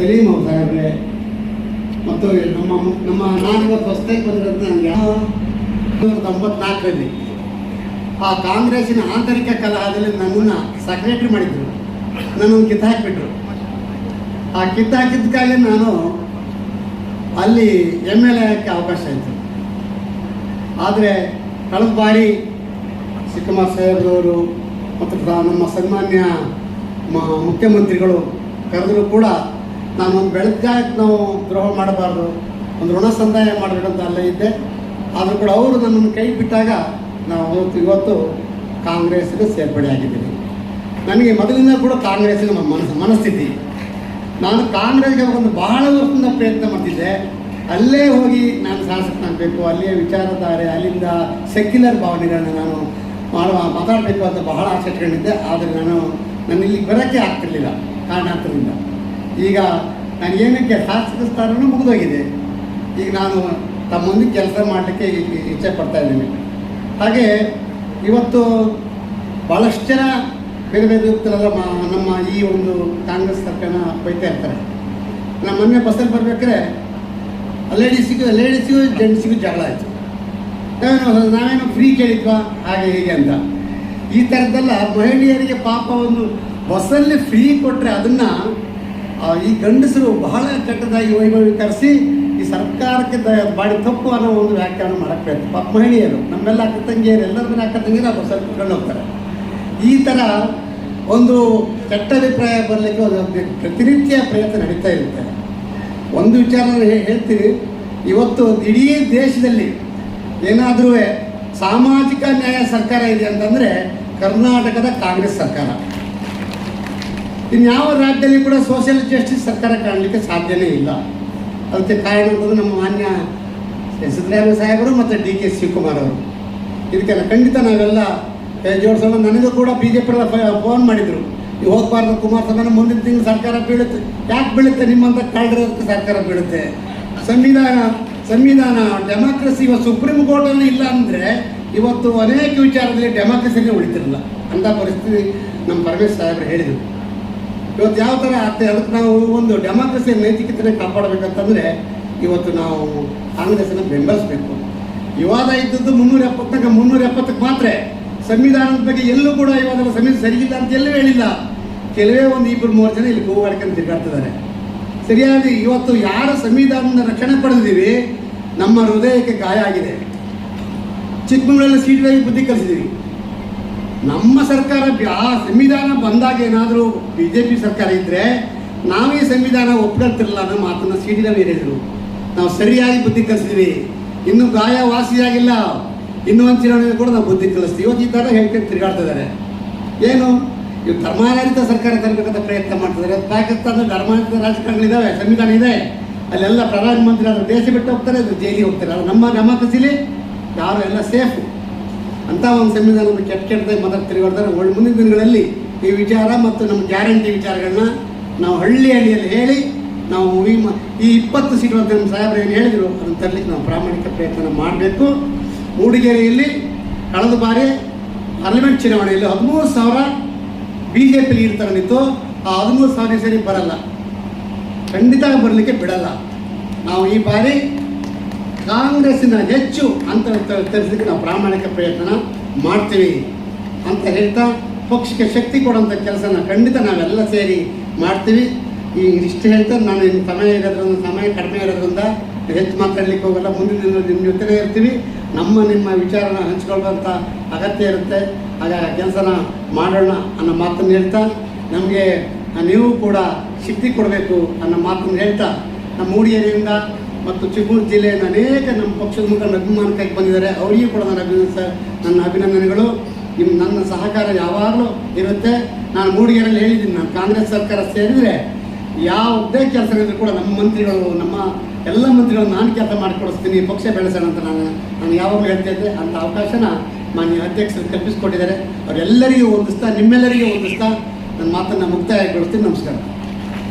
ಸಲೀಂ ಅವ್ರ ಸಾಹೇಬ್ರೆ. ಮತ್ತು ನಮ್ಮ ನಮ್ಮ ನಾನು ಇವತ್ತು ಹೊಸದಾಗಿ ಬಂದಿರೋದು ನನಗೆ ಸಾವಿರದ ತೊಂಬತ್ನಾಲ್ಕರಲ್ಲಿ. ಆ ಕಾಂಗ್ರೆಸ್ಸಿನ ಆಂತರಿಕ ಕಲಹದಲ್ಲಿ ನನ್ನನ್ನು ಸೆಕ್ರೆಟ್ರಿ ಮಾಡಿದ್ರು. ನನ್ನನ್ನು ಕಿತ್ತಾಕಿಬಿಟ್ರು ಆ ಕಿತ್ತಾಕಿದ್ದಕ್ಕಾಗಿ ನಾನು ಅಲ್ಲಿ ಎಂ ಎಲ್ ಎ ಆಗೋಕ್ಕೆ ಅವಕಾಶ ಆಯಿತು. ಆದರೆ ಕಳೆದ ಬಾರಿ ಶಿವಕುಮಾರ್ ಸಾಹೇಬ್ರವರು ಮತ್ತು ನಮ್ಮ ಸನ್ಮಾನ್ಯ ಮುಖ್ಯಮಂತ್ರಿಗಳು ಕರೆದರೂ ಕೂಡ ನಾನು ಒಂದು ನಾವು ದ್ರೋಹ ಮಾಡಬಾರ್ದು, ಒಂದು ಋಣ ಸಂದಾಯ ಮಾಡಬೇಕಂತ ಅಲ್ಲೇ ಇದ್ದೆ. ಆದರೂ ಕೂಡ ಅವರು ನನ್ನನ್ನು ಕೈ ಬಿಟ್ಟಾಗ ನಾವು ಇವತ್ತು ಇವತ್ತು ಕಾಂಗ್ರೆಸ್ಗೆ ಸೇರ್ಪಡೆ ಆಗಿದ್ದೀನಿ ನನಗೆ ಮೊದಲಿಂದ ಕೂಡ ಕಾಂಗ್ರೆಸ್ಸಿನ ಮ- ಮನಸ್ಸು ಮನಸ್ಥಿತಿ. ನಾನು ಕಾಂಗ್ರೆಸ್ಗೆ ಒಂದು ಬಹಳ ವರ್ಷದಿಂದ ಪ್ರಯತ್ನ ಮಾಡ್ತಿದ್ದೆ. ಅಲ್ಲೇ ಹೋಗಿ ನಾನು ಶಾಸಕನಾಗಬೇಕು ಅಲ್ಲಿಯೇ ವಿಚಾರಧಾರೆ, ಅಲ್ಲಿಂದ ಸೆಕ್ಯುಲರ್ ಭಾವನೆಗಳನ್ನ ನಾನು ಮಾಡುವ ಮಾತಾಡಬೇಕು ಅಂತ ಬಹಳ ಆಸೆ ಇಟ್ಕೊಂಡಿದ್ದೆ. ಆದರೆ ನಾನು ನನ್ನ ಇಲ್ಲಿ ಬರೋಕ್ಕೆ ಆಗ್ತಿರ್ಲಿಲ್ಲ ಕಾರಣಾಂತರದಿಂದ. ಈಗ ನಾನು ಏನಕ್ಕೆ ಶಾಸಕ ಸ್ಥಾನವೂ ಮುಗಿದೋಗಿದೆ. ಈಗ ನಾನು ತಮ್ಮೊಂದಿಗೆ ಕೆಲಸ ಮಾಡಲಿಕ್ಕೆ ಇಚ್ಛೆ ಪಡ್ತಾ ಇದ್ದೀನಿ. ಹಾಗೆ ಇವತ್ತು ಭಾಳಷ್ಟು ಜನ ಬೇರೆ ಬೇರೆ ನಮ್ಮ ಈ ಒಂದು ಕಾಂಗ್ರೆಸ್ ಸರ್ಕಾರನ ಬೈತಾ ಇರ್ತಾರೆ. ನಮ್ಮ ಮೊನ್ನೆ ಬಸ್ಸಲ್ಲಿ ಬರಬೇಕಾದ್ರೆ ಲೇಡೀಸಿಗೂ ಲೇಡೀಸಿಗೂ ಜೆಂಟ್ಸಿಗೂ ಜಗಳ ಆಯಿತು. ನಾವೇನು ನಾವೇನು ಫ್ರೀ ಕೇಳಿದ್ವಾ? ಹಾಗೆ ಹೀಗೆ ಅಂತ. ಈ ಥರದ್ದೆಲ್ಲ ಮಹಿಳೆಯರಿಗೆ ಪಾಪ ಒಂದು ಬಸ್ಸಲ್ಲಿ ಫ್ರೀ ಕೊಟ್ಟರೆ ಅದನ್ನು ಈ ಗಂಡಸರು ಬಹಳ ಕೆಟ್ಟದಾಗಿ ವೈಭವೀಕರಿಸಿ ಈ ಸರ್ಕಾರಕ್ಕೆ ಮಾಡಿ ತಪ್ಪು ಅನ್ನೋ ಒಂದು ವ್ಯಾಖ್ಯಾನ ಮಾಡಕ್ಕೆ ಪಾಪ ಮಹಿಳೆಯರು, ನಮ್ಮೆಲ್ಲ ಅಕ್ಕ ತಂಗಿಯರು ಎಲ್ಲರನ್ನ ಅಕ್ಕ ತಂಗಿಯರು ಅವರು ಹೋಗ್ತಾರೆ. ಈ ಥರ ಒಂದು ಕೆಟ್ಟ ಅಭಿಪ್ರಾಯ ಬರಲಿಕ್ಕೆ ಒಂದು ಪ್ರತಿನಿತ್ಯ ಪ್ರಯತ್ನ ನಡೀತಾ ಇರುತ್ತೆ. ಒಂದು ವಿಚಾರ ಹೇಳ್ತೀವಿ ಇವತ್ತು ಇಡೀ ದೇಶದಲ್ಲಿ ಏನಾದರೂ ಸಾಮಾಜಿಕ ನ್ಯಾಯ ಸರ್ಕಾರ ಇದೆ ಅಂತಂದರೆ ಕರ್ನಾಟಕದ ಕಾಂಗ್ರೆಸ್ ಸರ್ಕಾರ. ಇನ್ಯಾವ ರಾಜ್ಯದಲ್ಲಿ ಕೂಡ ಸೋಷಿಯಲ್ ಜಸ್ಟಿಸ್ ಸರ್ಕಾರ ಕಾಣಲಿಕ್ಕೆ ಸಾಧ್ಯನೇ ಇಲ್ಲ. ಅದಕ್ಕೆ ಕಾರಣ ಅಂತಂದ್ರೆ ನಮ್ಮ ಮಾನ್ಯ ಸಿದ್ದರಾಮಯ್ಯ ಸಾಹೇಬರು ಮತ್ತು ಡಿ ಕೆ ಶಿವಕುಮಾರ್ ಅವರು. ಇದಕ್ಕೆಲ್ಲ ಖಂಡಿತ ನಾವೆಲ್ಲ ಕೈ ಜೋಡಿಸೋಣ ನನಗೂ ಕೂಡ ಬಿ ಜೆ ಪಿ ಫೋನ್ ಮಾಡಿದರು. ಹೋಗ್ಬಾರ್ದು ಕುಮಾರಸ್ವಾಮಿ ಮುಂದಿನ ತಿಂಗಳು ಸರ್ಕಾರ ಬೀಳುತ್ತೆ. ಯಾಕೆ ಬೀಳುತ್ತೆ ನಿಮ್ಮಂತ ಕಾಳಿರೋದಕ್ಕೆ ಸರ್ಕಾರ ಬೀಳುತ್ತೆ. ಸಂವಿಧಾನ ಸಂವಿಧಾನ ಡೆಮಾಕ್ರಸಿ ಇವತ್ತು ಸುಪ್ರೀಂ ಕೋರ್ಟಲ್ಲಿ ಇಲ್ಲ ಅಂದರೆ ಇವತ್ತು ಅನೇಕ ವಿಚಾರದಲ್ಲಿ ಡೆಮಾಕ್ರಸಿನೇ ಉಳಿತಿರಲಿಲ್ಲ ಅಂಥ ಪರಿಸ್ಥಿತಿ ನಮ್ಮ ಪರಮೇಶ್ ಸಾಹೇಬರು ಹೇಳಿದರು. ಇವತ್ತು ಯಾವ ಥರ ಆಗ್ತದೆ ಅದಕ್ಕೆ ನಾವು ಒಂದು ಡೆಮಾಕ್ರಸಿಯ ನೈತಿಕತೆ ಕಾಪಾಡಬೇಕಂತಂದರೆ ಇವತ್ತು ನಾವು ಕಾಂಗ್ರೆಸ್ಸನ್ನು ಬೆಂಬಲಿಸಬೇಕು. ವಿವಾದ ಇದ್ದದ್ದು ಮುನ್ನೂರ ಎಪ್ಪತ್ತಕ್ಕೆ ಮುನ್ನೂರ ಎಪ್ಪತ್ತಕ್ಕೆ ಮಾತ್ರ. ಸಂವಿಧಾನದ ಬಗ್ಗೆ ಎಲ್ಲೂ ಕೂಡ ಇವಾಗ ಸಂವಿಧಾನ ಸರಿಯಿಲ್ಲ ಅಂತ ಎಲ್ಲೂ ಹೇಳಿಲ್ಲ. ಕೆಲವೇ ಒಂದು ಇಬ್ಬರು ಮೂರು ಜನ ಇಲ್ಲಿ ಕೂಗಾಡ್ಕೊಂಡು ತಿರುಗಾಡ್ತಿದ್ದಾರೆ. ಸರಿಯಾಗಿ ಇವತ್ತು ಯಾರ ಸಂವಿಧಾನದ ರಕ್ಷಣೆ ಪಡೆದಿದ್ದೀವಿ? ನಮ್ಮ ಹೃದಯಕ್ಕೆ ಗಾಯ ಆಗಿದೆ. ಚಿಕ್ಕಮಗಳೂರಲ್ಲಿ ಸೀಟ್ಗಾಗಿ ಬುದ್ಧಿ ಕಲಿಸಿದ್ದೀವಿ. ನಮ್ಮ ಸರ್ಕಾರ ಆ ಸಂವಿಧಾನ ಬಂದಾಗ ಏನಾದರೂ ಬಿ ಜೆ ಪಿ ಸರ್ಕಾರ ಇದ್ದರೆ ನಾವೇ ಸಂವಿಧಾನ ಒಪ್ಕೊಳ್ತಿರಲ್ಲ ಅನ್ನೋ ಮಾತನ್ನು ಸಿಡಿದ ಹೇಳಿದರು. ನಾವು ಸರಿಯಾಗಿ ಬುದ್ಧಿ ಕಲಿಸಿದ್ವಿ. ಇನ್ನು ಗಾಯ ವಾಸಿಯಾಗಿಲ್ಲ ಇನ್ನು ಒಂದು ಚುನಾವಣೆ ಕೂಡ ನಾವು ಬುದ್ಧಿ ಕಲಿಸ್ತೀವಿ. ಇವತ್ತು ಈ ಥರ ಹೇಳ್ಕೊಂಡು ತಿರುಗಾಡ್ತಾ ಏನು? ಇವು ಧರ್ಮಾಧಾರಿತ ಸರ್ಕಾರ ತರಬೇಕಂತ ಪ್ರಯತ್ನ ಮಾಡ್ತಿದ್ದಾರೆ. ಪಾಕಿಸ್ತಾನದ ಧರ್ಮಾಧಾರಿತ ರಾಜಕಾರಣಗಳಿದ್ದಾವೆ ಸಂವಿಧಾನ ಇದೆ. ಅಲ್ಲೆಲ್ಲ ಪ್ರಧಾನಮಂತ್ರಿ ಆದರೂ ದೇಶ ಬಿಟ್ಟು ಹೋಗ್ತಾರೆ ಅದು ಜೈಲಿಗೆ ಹೋಗ್ತಾರೆ. ಅದು ನಮ್ಮ ಡೆಮಾಕ್ರಸಿಲಿ ಯಾರು ಎಲ್ಲ ಸೇಫು. ಅಂತ ಒಂದು ಸಂವಿಧಾನ ಕೆಟ್ಟ ಕೆಟ್ಟದಾಗಿ ಮಾತಾಡ್ತಾ ತಿರುಗಾಡ್ತಾರೆ. ಒಳ್ಳೆ ಮುಂದಿನ ದಿನಗಳಲ್ಲಿ ಈ ವಿಚಾರ ಮತ್ತು ನಮ್ಮ ಗ್ಯಾರಂಟಿ ವಿಚಾರಗಳನ್ನ ನಾವು ಹಳ್ಳಿ ಹಳ್ಳಿಯಲ್ಲಿ ಹೇಳಿ ನಾವು ಈ ಈ ಇಪ್ಪತ್ತು ಸೀಟು ನಮ್ಮ ಸಾಹೇಬರು ಏನು ಹೇಳಿದರು, ಅದನ್ನು ತರಲಿಕ್ಕೆ ನಾವು ಪ್ರಾಮಾಣಿಕ ಪ್ರಯತ್ನ ಮಾಡಬೇಕು. ಮೂಡಿಗೆರೆಯಲ್ಲಿ ಕಳೆದ ಬಾರಿ ಪಾರ್ಲಿಮೆಂಟ್ ಚುನಾವಣೆಯಲ್ಲಿ ಹದಿಮೂರು ಸಾವಿರ ಬಿ ಜೆ ಪಿ ಇರ್ತಾರೆ ನಿಂತು ಆ ಹದಿಮೂರು ಸಾವಿರ ಸರಿ ಬರಲ್ಲ. ಖಂಡಿತ ಬರಲಿಕ್ಕೆ ಬಿಡಲ್ಲ. ನಾವು ಈ ಬಾರಿ ಕಾಂಗ್ರೆಸ್ಸಿನ ಹೆಚ್ಚು ಅಂತ ತರಿಸಲಿಕ್ಕೆ ನಾವು ಪ್ರಾಮಾಣಿಕ ಪ್ರಯತ್ನ ಮಾಡ್ತೀವಿ ಅಂತ ಹೇಳ್ತಾ ಪಕ್ಷಕ್ಕೆ ಶಕ್ತಿ ಕೊಡುವಂಥ ಕೆಲಸನ ಖಂಡಿತ ನಾವೆಲ್ಲ ಸೇರಿ ಮಾಡ್ತೀವಿ. ಈ ಇಷ್ಟು ಹೇಳ್ತಾ ನಾನು ಇನ್ನು ಸಮಯ ಇರೋದ್ರಿಂದ, ಸಮಯ ಕಡಿಮೆ ಇರೋದ್ರಿಂದ ಹೆಚ್ಚು ಮಾತಾಡ್ಲಿಕ್ಕೆ ಹೋಗಲ್ಲ. ಮುಂದಿನ ದಿನ ನಿಮ್ಮ ಜೊತೆನೇ ಇರ್ತೀವಿ. ನಮ್ಮ ನಿಮ್ಮ ವಿಚಾರನ ಹಂಚ್ಕೊಳ್ಳುವಂಥ ಅಗತ್ಯ ಇರುತ್ತೆ. ಆಗ ಕೆಲಸನ ಮಾಡೋಣ ಅನ್ನೋ ಮಾತನ್ನು ಹೇಳ್ತಾ, ನಮಗೆ ನೀವು ಕೂಡ ಶಕ್ತಿ ಕೊಡಬೇಕು ಅನ್ನೋ ಮಾತನ್ನು ಹೇಳ್ತಾ, ನಮ್ಮ ಮೂಡಿಗೆರೆಯಿಂದ ಮತ್ತು ಚಿಕ್ಕಮಗಳೂರು ಜಿಲ್ಲೆಯಿಂದ ಅನೇಕ ನಮ್ಮ ಪಕ್ಷದ ಮುಖಂಡ ಅಭಿಮಾನಕ್ಕಾಗಿ ಬಂದಿದ್ದಾರೆ. ಅವರಿಗೂ ಕೂಡ ನನ್ನ ಅಭಿನಂದ ನನ್ನ ಅಭಿನಂದನೆಗಳು. ನಿಮ್ಮ ನನ್ನ ಸಹಕಾರ ಯಾವಾಗಲೂ ಇರುತ್ತೆ. ನಾನು ಮೂಡಿಗೆರೆಯಲ್ಲಿ ಹೇಳಿದ್ದೀನಿ, ನಾನು ಕಾಂಗ್ರೆಸ್ ಸರ್ಕಾರ ಸೇರಿದರೆ ಯಾವುದೇ ಕೆಲಸ ಇದ್ರೂ ಕೂಡ ನಮ್ಮ ಮಂತ್ರಿಗಳು, ನಮ್ಮ ಎಲ್ಲ ಮಂತ್ರಿಗಳು ನಾನು ಕೆಲಸ ಮಾಡಿಕೊಡಿಸ್ತೀನಿ ಪಕ್ಷ ಬೆಳೆಸೋಣ ಅಂತ ನಾನು ನಾನು ಯಾವಾಗಲೂ ಹೇಳ್ತಾ ಇದ್ದೆ. ಅಂಥ ಅವಕಾಶನ ಮಾನ್ಯ ಅಧ್ಯಕ್ಷರು ಕಲ್ಪಿಸಿಕೊಟ್ಟಿದ್ದಾರೆ. ಅವರೆಲ್ಲರಿಗೂ ಒಂದಿಸ್ತಾ, ನಿಮ್ಮೆಲ್ಲರಿಗೂ ಒಂದಿಸ್ತಾ ನನ್ನ ಮಾತನ್ನು ಮುಕ್ತಾಯಗೊಳಿಸ್ತೀನಿ. ನಮಸ್ಕಾರ.